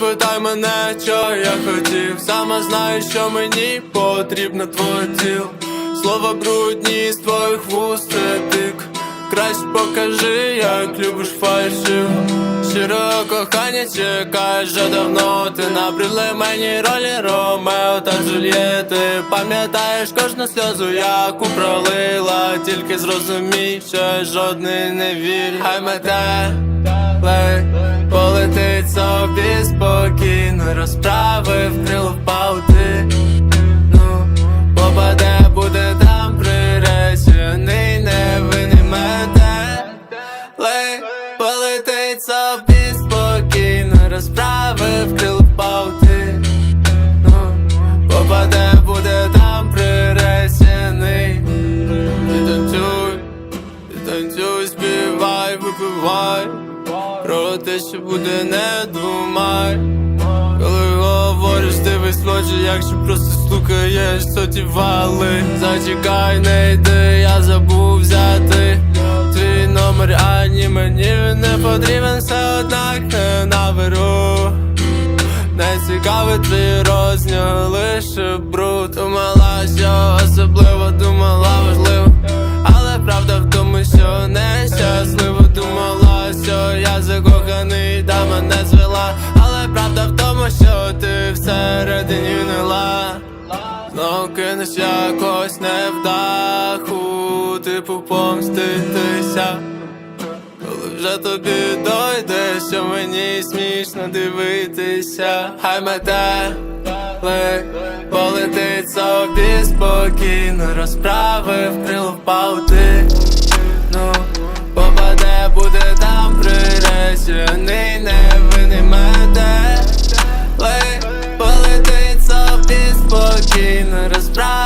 Питай мене, що я хотів, сама знаю, що мені потрібно твоє тіло Слова брудні з твоїх вуст це тик. Краще покажи, як любиш фальшиво Щиро кохання чекаєш вже давно. Ти набрили мені ролі Ромео та Джульєти. Пам'ятаєш кожну сльозу, яку пролила. Тільки зрозумій, що жодний не вірю Хай мете лей Полетить собі спокійно розправи крило в паути Ну, попаде, буде там приречений Невинний мене. Лей Полетить собі спокійно розправи крило Те, що буде, не думай. Коли говориш, ти весь ночі, якщо просто стукаєш, соті вали. Зачекай, не йди, я забув взяти Твій номер, ані мені не потрібен, все однак не наберу. Не цікавий твій розняв, лише бруд. Думала, що особливо думала Знову якось не в даху. Типу помститися. Коли вже тобі дойде, що мені смішно дивитися, хай мете полетить собі спокійно, розправив крило паути мете